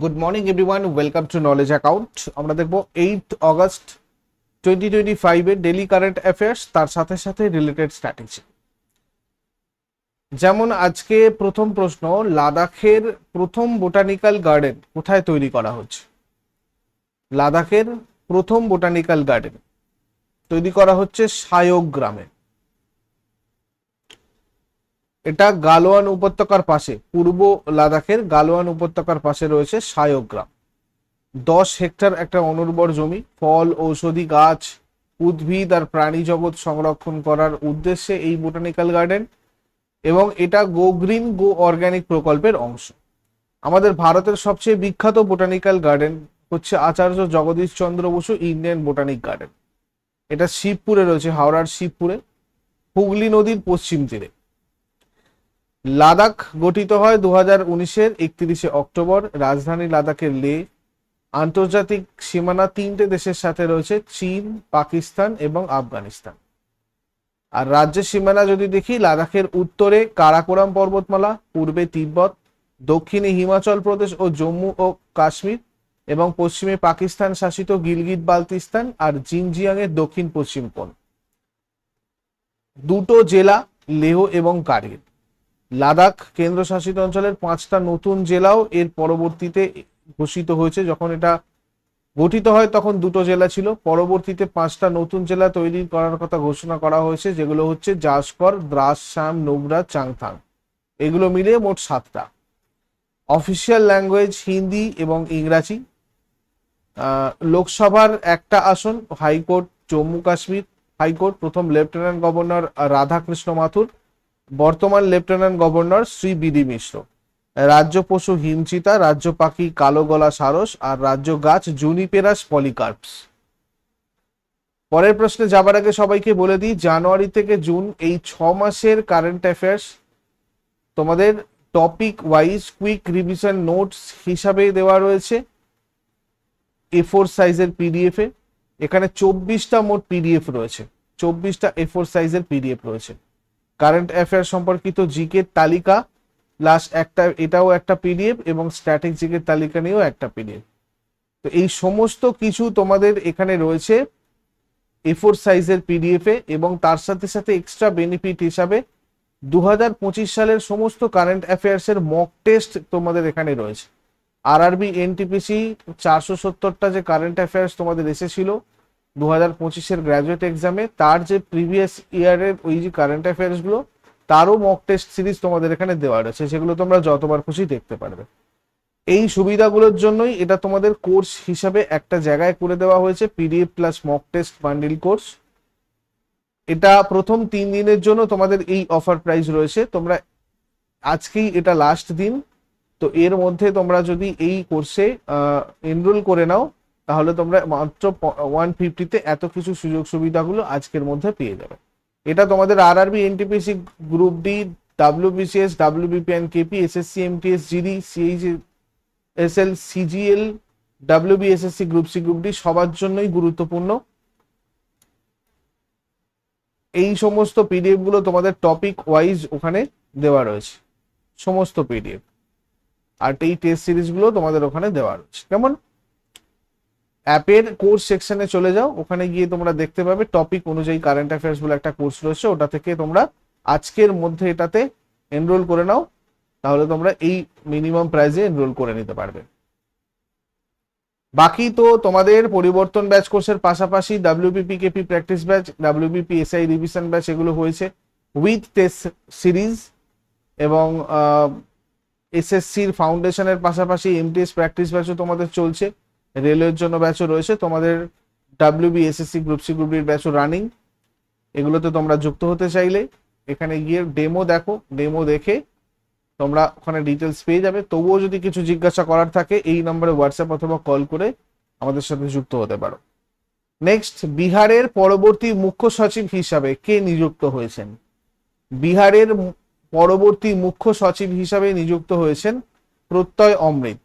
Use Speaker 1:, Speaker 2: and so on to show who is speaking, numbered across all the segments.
Speaker 1: Good morning everyone welcome to knowledge account আমরা দেখব eight August twenty twenty ফাইভের daily current affairs তার সাথে সাথে রিলেটেড স্ট্র্যাটেজি যেমন আজকে প্রথম প্রশ্ন, লাদাখের প্রথম বোটানিক্যাল গার্ডেন কোথায় তৈরি করা হচ্ছে? লাদাখের প্রথম বোটানিক্যাল গার্ডেন তৈরি করা হচ্ছে সায়ক গ্রামে। এটা গালোয়ান উপত্যকার পাশে, পূর্ব লাদাখের গালোয়ান উপত্যকার পাশে রয়েছে সায়ক গ্রাম দশ হেক্টর একটা অনুর্বর জমি, ফল, ঔষধি গাছ, উদ্ভিদ আর প্রাণী জগৎ সংরক্ষণ করার উদ্দেশ্যে এই বোটানিক্যাল গার্ডেন এবং এটা গো গ্রিন গো অর্গানিক প্রকল্পের অংশ। আমাদের ভারতের সবচেয়ে বিখ্যাত বোটানিক্যাল গার্ডেন হচ্ছে Acharya Jagadish Chandra Bose Indian botanic garden. এটা শিবপুরে রয়েছে, হাওড়ার শিবপুরে। হুগলি নদীর পশ্চিম তীরে। লাদাখ গঠিত হয় দু হাজার উনিশের একত্রিশে অক্টোবর। রাজধানী লাদাখের লে আন্তর্জাতিক সীমানা তিনটে দেশের সাথে রয়েছে, চীন, পাকিস্তান এবং আফগানিস্তান। আর রাজ্যের সীমানা যদি দেখি, লাদাখের উত্তরে কারাকোরাম পর্বতমালা, পূর্বে তিব্বত, দক্ষিণে হিমাচল প্রদেশ ও জম্মু ও কাশ্মীর এবং পশ্চিমে পাকিস্তান শাসিত গিলগিত বালতিস্তান আর জিনজিয়াং এর দক্ষিণ পশ্চিম কোণ। দুটো জেলা, লেহ এবং কার্গিল। লাদাখ কেন্দ্রশাসিত অঞ্চলের পাঁচটা নতুন জেলাও এর পরবর্তীতে ঘোষিত হয়েছে। যখন এটা গঠিত হয়, তখন দুটো জেলা ছিল। পরবর্তীতে পাঁচটা নতুন জেলা তৈরি করার কথা ঘোষণা করা হয়েছে, যেগুলো হচ্ছে জাসকর দ্রাস শ্যাম নুবরা, চাংথাং। এগুলো মিলিয়ে মোট সাতটা। অফিসিয়াল ল্যাঙ্গুয়েজ হিন্দি এবং ইংরাজি। লোকসভার একটা আসন, high court Jammu Kashmir high court, প্রথম লেফটেন্যান্ট গভর্নর রাধাকৃষ্ণ মাথুর। বর্তমান lieutenant governor Shri B D Mishra. রাজ্য পশু হিমচিতা, রাজ্য পাখি কালো গলা সারস, আর রাজ্য গাছ জুনিপেরাস পলিকার্পস। পরের প্রশ্নে যাবার আগে সবাইকে বলে দিই, জানুয়ারি থেকে জুন এই ছ মাসের কারেন্ট অ্যাফেয়ার্স তোমাদের topic wise quick revision notes হিসাবে দেওয়া রয়েছে। এ ফোর সাইজের পিডিএফ এ। এখানে চব্বিশটা মোট পিডিএফ রয়েছে। চব্বিশটা এ ফোর সাইজের পিডিএফ রয়েছে। কারেন্ট অ্যাফেয়ার সম্পর্কিত জিকে তালিকা প্লাস একটা, এটাও একটা পিডিএফ এবং স্ট্যাটিক জিকের তালিকা নিয়েও একটা পিডিএফ তো এই সমস্ত কিছু তোমাদের এখানে রয়েছে এ ফোর সাইজের পিডিএফ এবং তার সাথে সাথে এক্সট্রা বেনিফিট হিসাবে দু হাজার পঁচিশ সালের সমস্ত কারেন্ট অ্যাফেয়ার্স এর মক টেস্ট তোমাদের এখানে রয়েছে। আর আরবি এনটিপিসি চারশো সত্তরটা যে কারেন্ট অ্যাফেয়ার্স তোমাদের এসেছিল দু হাজার পঁচিশের গ্র্যাজুয়েট এক্সামে তার যে প্রিভিয়াস ইয়ারের ওই যে কারেন্ট অ্যাফেয়ার্সগুলো, তারও মক টেস্ট সিরিজ তোমাদের এখানে দেওয়া রয়েছে, সেগুলো তোমরা যতবার খুশি দেখতে পারবে। এই সুবিধাগুলোর জন্যই এটা তোমাদের কোর্স হিসাবে একটা জায়গায় করে দেওয়া হয়েছে PDF plus mock test bundle course এটা প্রথম তিন দিনের জন্য তোমাদের এই অফার প্রাইস রয়েছে, তোমরা আজকেই এটা লাস্ট দিন। তো এর মধ্যে তোমরা যদি এই কোর্সে এনরোল করে নাও তাহলে তোমরা মাত্র ওয়ান ফিফটিতে এত কিছু সুযোগ সুবিধাগুলো আজকের মধ্যে পেয়ে যাবে। এটা তোমাদের R R B NTPC group D W BCS WBCS WBPN KP SSC MTS GD CH SL CGL WBSSC group C group D সবার জন্যই গুরুত্বপূর্ণ। এই সমস্ত পিডিএফগুলো তোমাদের টপিক ওয়াইজ ওখানে দেওয়া রয়েছে। সমস্ত পিডিএফ আর এই টেস্ট সিরিজগুলো তোমাদের ওখানে দেওয়া রয়েছে। কেমন? অ্যাপের কোর্স সেকশনে চলে যাও, ওখানে গিয়ে তোমরা দেখতে পাবে টপিক অনুযায়ী কারেন্ট অ্যাফেয়ার্স বলে একটা কোর্স রয়েছে, ওটা থেকে তোমরা আজকের মধ্যে এটাতে এনরোল করে নাও, তাহলে তোমরা এই মিনিমাম প্রাইজে এনরোল করে নিতে পারবে। বাকি তো তোমাদের পরিবর্তন ব্যাচ কোর্সের পাশাপাশি WBP KP practice batch WBP SI revision batch এগুলো হয়েছে উইথ টেস্ট সিরিজ এবং এসএসসির ফাউন্ডেশনের পাশাপাশি এমটিএস প্র্যাকটিস ব্যাচও তোমাদের চলছে। রেলওয়ের জন্য ব্যাচও রয়েছে। তোমাদের WB SSC group C group ডির ব্যাচও রানিং এগুলোতে তোমরা যুক্ত হতে চাইলে এখানে গিয়ে ডেমো দেখো। ডেমো দেখে তোমরা ওখানে ডিটেলস পেয়ে যাবে। তবুও যদি কিছু জিজ্ঞাসা করার থাকে, এই নম্বরে হোয়াটসঅ্যাপ অথবা কল করে আমাদের সাথে যুক্ত হতে পারো। নেক্সট বিহারের পরবর্তী মুখ্য সচিব হিসাবে কে নিযুক্ত হয়েছেন? বিহারের পরবর্তী মুখ্য সচিব হিসাবে নিযুক্ত হয়েছেন প্রত্যয় অমৃত।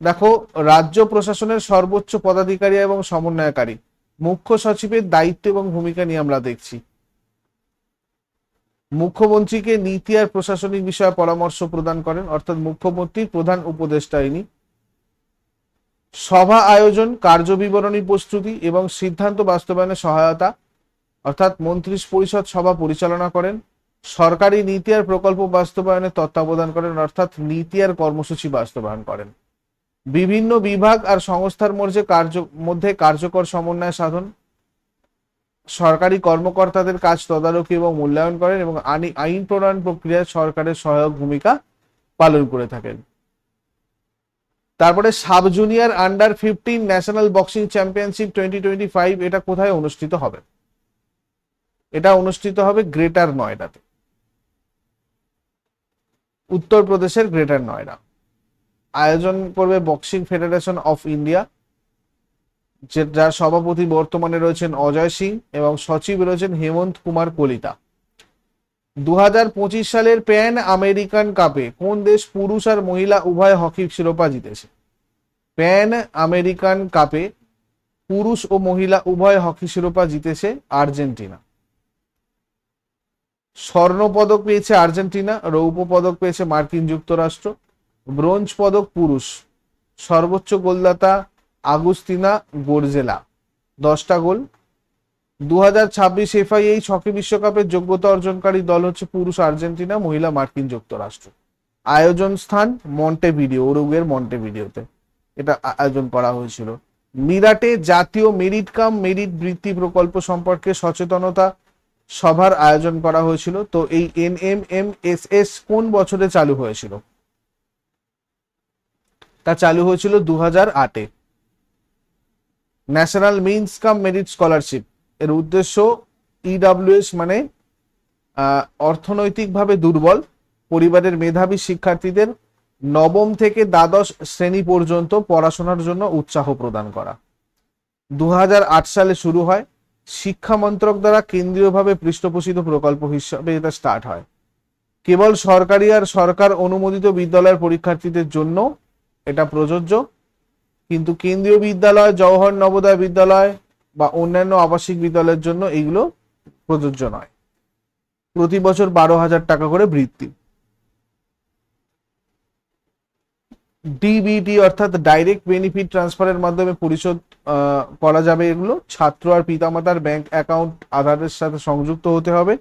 Speaker 1: দেখো, রাজ্য প্রশাসনের সর্বোচ্চ পদাধিকারী এবং সমন্বয়কারী। মুখ্য সচিবের দায়িত্ব এবং ভূমিকা নিয়ে আমরা দেখছি। মুখ্যমন্ত্রীকে নীতি আর প্রশাসনিক বিষয়ে পরামর্শ প্রদান করেন, অর্থাৎ মুখ্যমন্ত্রীর প্রধান উপদেষ্টা ইনি। সভা আয়োজন কার্য বিবরণী প্রস্তুতি এবং সিদ্ধান্ত বাস্তবায়নে সহায়তা, অর্থাৎ মন্ত্রী পরিষদ সভা পরিচালনা করেন। সরকারি নীতি আর প্রকল্প বাস্তবায়নে তত্ত্বাবধান করেন, অর্থাৎ নীতি আর কর্মসূচি বাস্তবায়ন করেন। বিভিন্ন বিভাগ আর সংস্থার মধ্যে কার্য, মধ্যে কার্যকর সমন্বয় সাধন, সরকারি কর্মকর্তাদের কাজ তদারকি এবং মূল্যায়ন করেন এবং আইনি- প্রণয়ন প্রক্রিয়ায় সরকারের সহায়ক ভূমিকা পালন করে থাকেন। তারপরে sub junior under fifteen national boxing championship twenty twenty five এটা কোথায় অনুষ্ঠিত হবে? এটা অনুষ্ঠিত হবে গ্রেটার নয়ডাতে। উত্তরপ্রদেশের গ্রেটার নয়ডা। আয়োজন করবে বক্সিং ফেডারেশন অফ ইন্ডিয়া, যে, যার সভাপতি বর্তমানে রয়েছেন অজয় সিং এবং সচিব রয়েছেন হেমন্ত কুমার কলিতা। দু হাজার পঁচিশ সালের প্যান আমেরিকান কাপে কোন দেশ পুরুষ আর মহিলা উভয় হকি শিরোপা জিতেছে? প্যান আমেরিকান কাপে পুরুষ ও মহিলা উভয় হকি শিরোপা জিতেছে আর্জেন্টিনা। স্বর্ণ পদক পেয়েছে আর্জেন্টিনা, রৌপ্য পদক পেয়েছে মার্কিন যুক্তরাষ্ট্র ব্রোঞ্জ পদক পুরুষ, সর্বোচ্চ গোলদাতা আগুস্তিনা গোরজেলা। দশটা গোল। দু হাজার ছাব্বিশ এফআইএইচ হকি বিশ্বকাপের যোগ্যতা অর্জনকারী দল হচ্ছে পুরুষ আর্জেন্টিনা, মহিলা মার্কিন যুক্তরাষ্ট্র। আয়োজন স্থান মন্টে ভিডিও উরুগের মন্টে ভিডিওতে এটা আয়োজন করা হয়েছিল। মিরাটে জাতীয় মেরিট কাম, মেরিট বৃত্তি প্রকল্প সম্পর্কে সচেতনতা সভার আয়োজন করা হয়েছিল। তো এই N M M S S কোন বছরে চালু হয়েছিল? তা চালু হয়েছিল দু হাজার আটে। National means cum merit scholarship এর উদ্দেশ্য ইডাব্লিউএস মানে আহ, অর্থনৈতিকভাবে দুর্বল পরিবারের মেধাবী শিক্ষার্থীদের নবম থেকে দ্বাদশ শ্রেণি পর্যন্ত পড়াশোনার জন্য উৎসাহ প্রদান করা। দু হাজার আট সালে শুরু হয় শিক্ষা মন্ত্রক দ্বারা কেন্দ্রীয়ভাবে পৃষ্ঠপোষিত প্রকল্প হিসাবে এটা স্টার্ট হয়। কেবল সরকারি আর সরকার অনুমোদিত বিদ্যালয়ের পরীক্ষার্থীদের জন্য এটা প্রযোজ্য। কিন্তু কেন্দ্রীয় বিদ্যালয়, জওহর নবোদয় বিদ্যালয় বা অন্যান্য আবাসিক বিদ্যালয়ের জন্য এইগুলো প্রযোজ্য নয়। প্রতি বছর বারো হাজার টাকা করে বৃত্তি। ডিবিটি অর্থাৎ ডাইরেক্ট বেনিফিট ট্রান্সফারের মাধ্যমে পরিশোধ করা যাবে এগুলো। ছাত্র আর পিতামাতার ব্যাংক অ্যাকাউন্ট আধারের সাথে সংযুক্ত হতে হবে।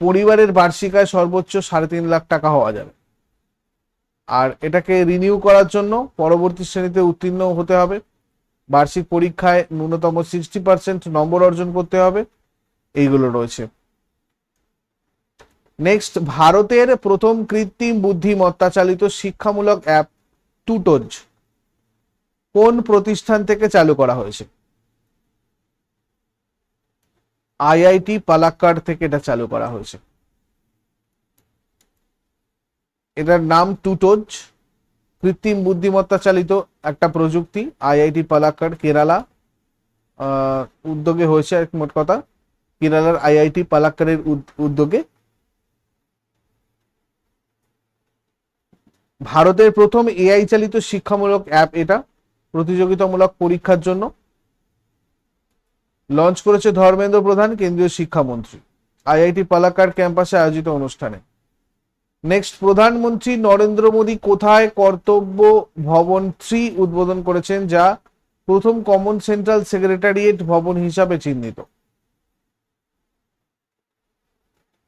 Speaker 1: পরিবারের বার্ষিক আয় সর্বোচ্চ সাড়ে তিন লাখ টাকা হওয়া যাবে। আর এটাকে রিনিউ করার জন্য পরবর্তী শ্রেণীতে উত্তীর্ণ হতে হবে। বার্ষিক পরীক্ষায় ন্যূনতম সিক্সটি পার্সেন্ট নম্বর অর্জন করতে হবে। এইগুলো রয়েছে। নেক্সট ভারতের প্রথম কৃত্রিম বুদ্ধিমত্তা চালিত শিক্ষামূলক অ্যাপ টুটোজ কোন প্রতিষ্ঠান থেকে চালু করা হয়েছে? আইআইটি পালাক্কাড় থেকে এটা চালু করা হয়েছে। এটার নাম টুটোজ, কৃত্রিম বুদ্ধিমত্তা চালিত একটা প্রযুক্তি, আইআইটি পালাক্কাড়, কেরালা। উদ্যোগে হয়েছে এক মোট কথা, কেরালার আইআইটি পালাক্কাড়ের উদ্যোগে। ভারতের প্রথম এআই চালিত শিক্ষামূলক অ্যাপ এটা, প্রতিযোগিতামূলক পরীক্ষার জন্য। লঞ্চ করেছে ধর্মেন্দ্র প্রধান, কেন্দ্রীয় শিক্ষামন্ত্রী। আইআইটি পালাক্কাড় ক্যাম্পাসে আয়োজিত অনুষ্ঠানে। নেক্সট প্রধানমন্ত্রী নরেন্দ্র মোদী কোথায় কর্তব্য ভবন থ্রি উদ্বোধন করেছেন, যা প্রথম কমন সেন্ট্রাল সেক্রেটারিয়েট ভবন হিসাবে চিহ্নিত।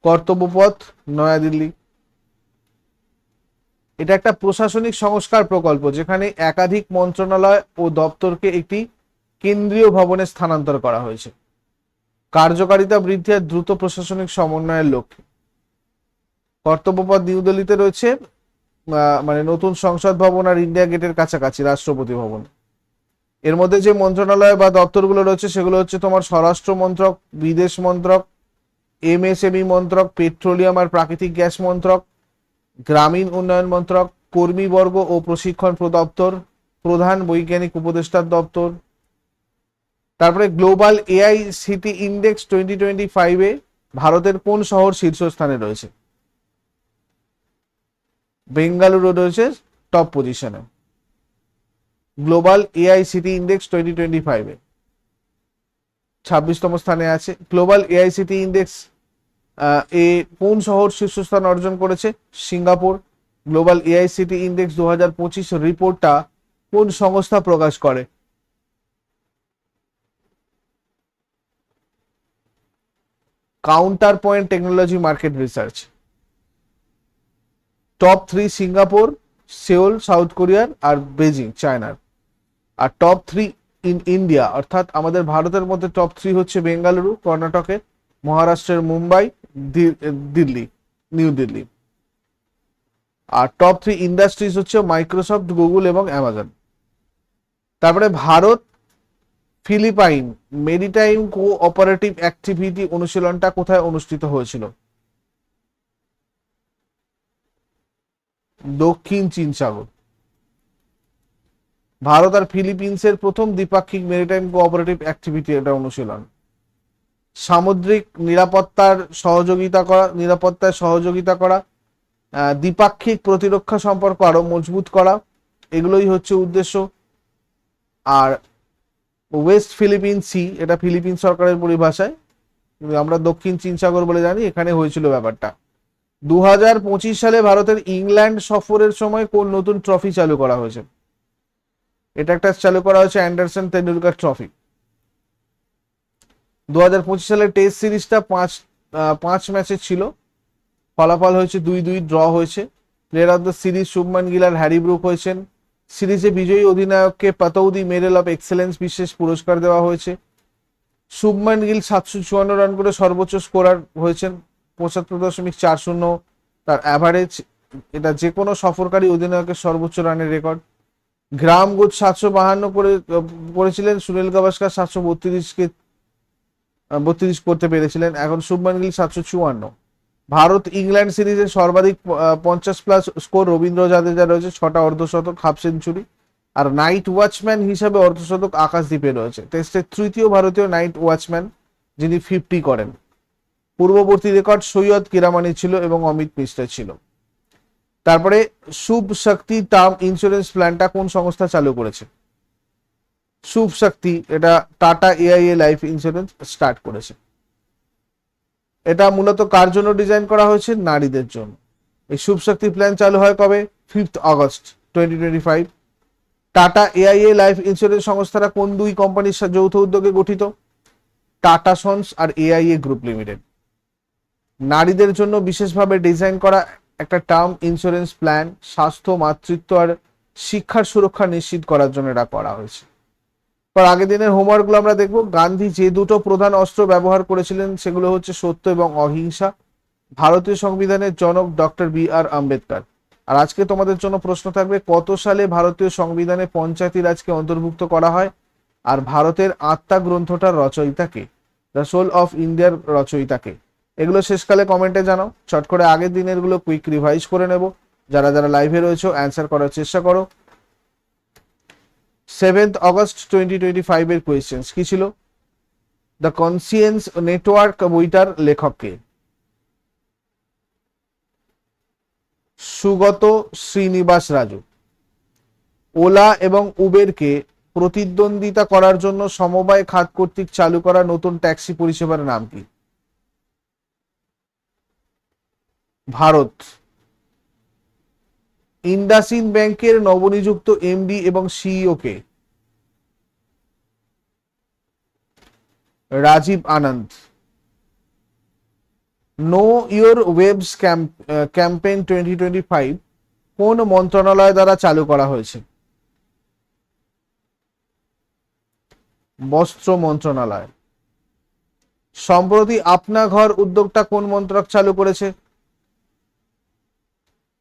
Speaker 1: কর্তব্যপথ নয়াদিল্লি। এটা একটা প্রশাসনিক সংস্কার প্রকল্প, যেখানে একাধিক মন্ত্রণালয় ও দপ্তরকে একটি কেন্দ্রীয় ভবনে স্থানান্তর করা হয়েছে। কার্যকারিতা বৃদ্ধি আর দ্রুত প্রশাসনিক সমন্বয়ের লক্ষ্যে। কর্তব্যপদ নিউ দিল্লিতে রয়েছে মানে নতুন সংসদ ভবন আর ইন্ডিয়া গেটের কাছাকাছি, রাষ্ট্রপতি ভবন। এর মধ্যে যে মন্ত্রণালয় বা দপ্তরগুলো রয়েছে, সেগুলো হচ্ছে তোমার স্বরাষ্ট্র মন্ত্রক, বিদেশ মন্ত্রক, এমএসএমই মন্ত্রক, পেট্রোলিয়াম আর প্রাকৃতিক গ্যাস মন্ত্রক, গ্রামীণ উন্নয়ন মন্ত্রক কর্মীবর্গ ও প্রশিক্ষণ প্রদপ্তর, প্রধান বৈজ্ঞানিক উপদেষ্টার দপ্তর। তারপরে global AI city index twenty twenty ফাইভে ভারতের কোন শহর শীর্ষস্থানে রয়েছে? বেঙ্গালুরু রয়েছে টপ পজিশনে global AI city index twenty twenty ফাইভে ছাব্বিশতম স্থানে আছে। গ্লোবাল এআইসিটি ইন্ডেক্স আহ, এ কোন শহর শীর্ষস্থান অর্জন করেছে? সিঙ্গাপুর। গ্লোবাল এআইসিটি ইন্ডেক্স দু হাজার পঁচিশ রিপোর্টটা কোন সংস্থা প্রকাশ করে? Counter point technology market research top three Singapore Seoul South কোরিয়ার আর বেজিং চায়নার আর টপ থ্রি ইন ইন্ডিয়া অর্থাৎ আমাদের ভারতের মধ্যে টপ থ্রি হচ্ছে বেঙ্গালুরু কর্ণাটকের মহারাষ্ট্রের মুম্বাই দিল্লি নিউ দিল্লি আর টপ থ্রি ইন্ডাস্ট্রিজ হচ্ছে মাইক্রোসফট গুগল এবং অ্যামাজন তারপরে Bharat Philippine maritime cooperative activity অনুশীলনটা কোথায় অনুষ্ঠিত হয়েছিল? দক্ষিণ চীন সাগর। ভারত আর ফিলিপিন্সের প্রথম দ্বিপাক্ষিক মেরিটাইম কোঅপারেটিভ অ্যাক্টিভিটি এটা অনুশীলন। সামুদ্রিক নিরাপত্তার সহযোগিতা করা, নিরাপত্তায় সহযোগিতা করা দ্বিপাক্ষিক প্রতিরক্ষা সম্পর্ক আরও মজবুত করা, এগুলোই হচ্ছে উদ্দেশ্য। আর ওয়েস্ট ফিলিপিন সি, এটা ফিলিপিন সরকারের পরিভাষায় আমরা দক্ষিণ চীন সাগর বলে জানি, এখানে হয়েছিল ব্যাপারটা। দু হাজার পঁচিশ সালে ভারতের ইংল্যান্ড সফরের সময় কোন নতুন ট্রফি চালু করা হয়েছে? এটা একটা চালু করা হয়েছে অ্যান্ডারসন তেন্ডুলকার ট্রফি দু হাজার সালের টেস্ট সিরিজটা পাঁচ পাঁচ ম্যাচের ছিল। ফলাফল হয়েছে দুই দুই ড্র হয়েছে। Player of the series Shubman Gill R Harry Brook হয়েছেন। সিরিজে বিজয়ী অধিনায়ককে পাতৌদি মেডেল অফ এক্সেলেন্স বিশেষ পুরস্কার দেওয়া হয়েছে। শুভমান গিল সাতশো চুয়ান্ন রান করে সর্বোচ্চ স্কোরার হয়েছেন। পঁচাত্তর দশমিক চার শূন্য, তার অ্যাভারেজ এটা যে কোনো সফরকারী অধিনায়কের সর্বোচ্চ রানের রেকর্ড। গ্রাম গুড সাতশো বাহান্ন করে, করেছিলেন, সুনীল গাভাস্কার সাতশো বত্রিশকে বত্রিশ করতে পেরেছিলেন। এখন শুভমান গিল সাতশো চুয়ান্ন। ভারত ইংল্যান্ড সিরিজের সর্বাধিক পঞ্চাশ প্লাস স্কোর রবীন্দ্র জাদেজা রয়েছে, ছটা অর্ধশতক হাফ সেঞ্চুরি আর নাইট ওয়াচম্যান হিসাবে অর্ধশতক আকাশদ্বীপে রয়েছে। টেস্টের তৃতীয় ভারতীয় নাইট ওয়াচম্যান যিনি ফিফটি করেন। পূর্ববর্তী রেকর্ড সৈয়দ কিরামানি ছিল এবং অমিত মিশ্রা ছিল। তারপরে শুভ শক্তি টার্ম ইন্স্যুরেন্স প্ল্যানটা কোন সংস্থা চালু করেছে? শুভ শক্তি, এটা Tata AIA life insurance start করেছে। এটা মূলত কার জন্য ডিজাইন করা হয়েছে? নারীদের জন্য। এই শুভ শক্তি প্ল্যান চালু হয় কবে? Fifth August twenty twenty five Tata AIA life insurance সংস্থাটা কোন দুই কোম্পানির যৌথ উদ্যোগে গঠিত? টাটা সন্স আর এআইএ গ্রুপ লিমিটেড। নারীদের জন্য বিশেষভাবে ডিজাইন করা একটা টার্ম ইন্স্যুরেন্স প্ল্যান, স্বাস্থ্য, মাতৃত্ব আর শিক্ষার সুরক্ষা নিশ্চিত করার জন্য এটা করা হয়েছে। পর আগের দিনের হোমওয়ার্কগুলো আমরা দেখব। গান্ধী যে দুটো প্রধান অস্ত্র ব্যবহার করেছিলেন, সেগুলো হচ্ছে সত্য এবং অহিংসা। ভারতীয় সংবিধানের জনক ডক্টর বি আর আম্বেদকর। আর আজকে তোমাদের জন্য প্রশ্ন থাকবে, কত সালে ভারতীয় সংবিধানে পঞ্চায়েতি রাজকে অন্তর্ভুক্ত করা হয়? আর ভারতের আত্মা গ্রন্থটার রচয়িতাকে দ্য সোল অফ ইন্ডিয়ার রচয়িতাকে এগুলো শেষকালে কমেন্টে জানাও। চট করে আগের দিনেরগুলো কুইক রিভাইজ করে নেব। যারা যারা লাইভে রয়েছে অ্যান্সার করার চেষ্টা করো। Seventh August twenty twenty five এর কোয়েশ্চেন্স কি ছিল? দ্য কনসিয়েন্স নেটওয়ার্ক বইটার লেখককে। সুগত শ্রীনিবাস রাজু। ওলা এবং উবেরকে প্রতিদ্বন্দ্বিতা করার জন্য সমবায় খাত কর্তৃক চালু করা নতুন ট্যাক্সি পরিষেবার নাম কি? ভারত। ইন্ডাসিন ব্যাংকের নবনিযুক্ত এমডি এবং CEO K Rajeev Anand. Know your waves campaign twenty twenty five কোন মন্ত্রণালয় দ্বারা চালু করা হয়েছে? বস্ত্র মন্ত্রণালয়। সম্প্রতি আপনা ঘর উদ্যোগটা কোন মন্ত্রক চালু করেছে?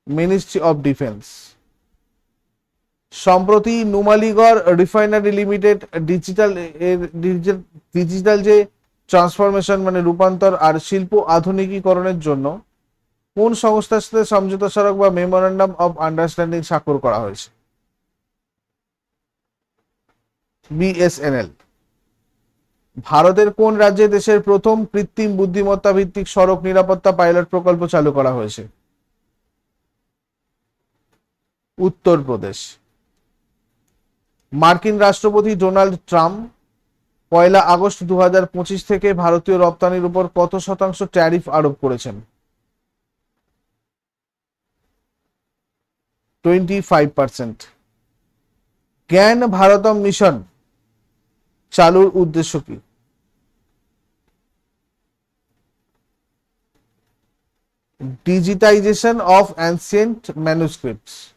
Speaker 1: মিনিস্ট্রি অফ ডিফেন্স সম্প্রতি Numaligarh refinery limited digital digital যে ট্রান্সফরমেশন মানে রূপান্তর আর শিল্প আধুনিকীকরণের জন্য কোন সংস্থার সাথে সমঝোতা স্মারক বা মেমোরান্ডাম অফ আন্ডারস্ট্যান্ডিং স্বাক্ষর করা হয়েছে? বিএসএনএল ভারতের কোন রাজ্যে দেশের প্রথম কৃত্রিম বুদ্ধিমত্তা ভিত্তিক সড়ক নিরাপত্তা পাইলট প্রকল্প চালু করা হয়েছে? উত্তরপ্রদেশ। মার্কিন রাষ্ট্রপতি ডোনাল্ড ট্রাম্প পয়লা আগস্ট দু হাজার পঁচিশ থেকে ভারতীয় রপ্তানির উপর কত শতাংশ ট্যারিফ আরোপ করেছেন? Twenty five percent. Gyan Bharatam mission চালুর উদ্দেশ্য কি? Digitization of ancient manuscripts.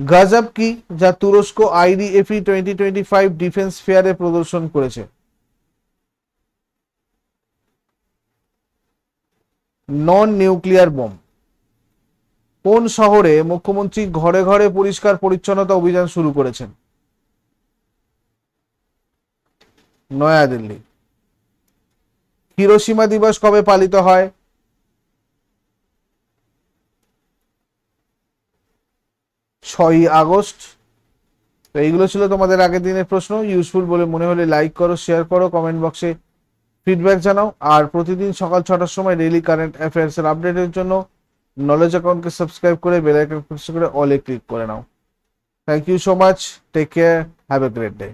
Speaker 1: গজব কি যা তুরস্ক IDEF twenty twenty five defence ফেয়ারে প্রদর্শন করেছে? নন নিউক্লিয়ার বোম কোন শহরে মুখ্যমন্ত্রী ঘরে ঘরে পরিষ্কার পরিচ্ছন্নতা অভিযান শুরু করেছেন? নয়াদিল্লি। হিরোসীমা দিবস কবে পালিত হয়? ছয়ই আগস্ট। তো এইগুলো ছিল তোমাদের আগের দিনের প্রশ্ন। ইউজফুল বলে মনে হলে লাইক করো শেয়ার করো কমেন্ট বক্সে ফিডব্যাক জানাও। আর প্রতিদিন সকাল ছটার সময় ডেইলি কারেন্ট অ্যাফেয়ার্সের আপডেটের জন্য নলেজ অ্যাকাউন্টকে সাবস্ক্রাইব করে বেল প্রেস করে অলে ক্লিক করে নাও। Thank you so much take care have a great day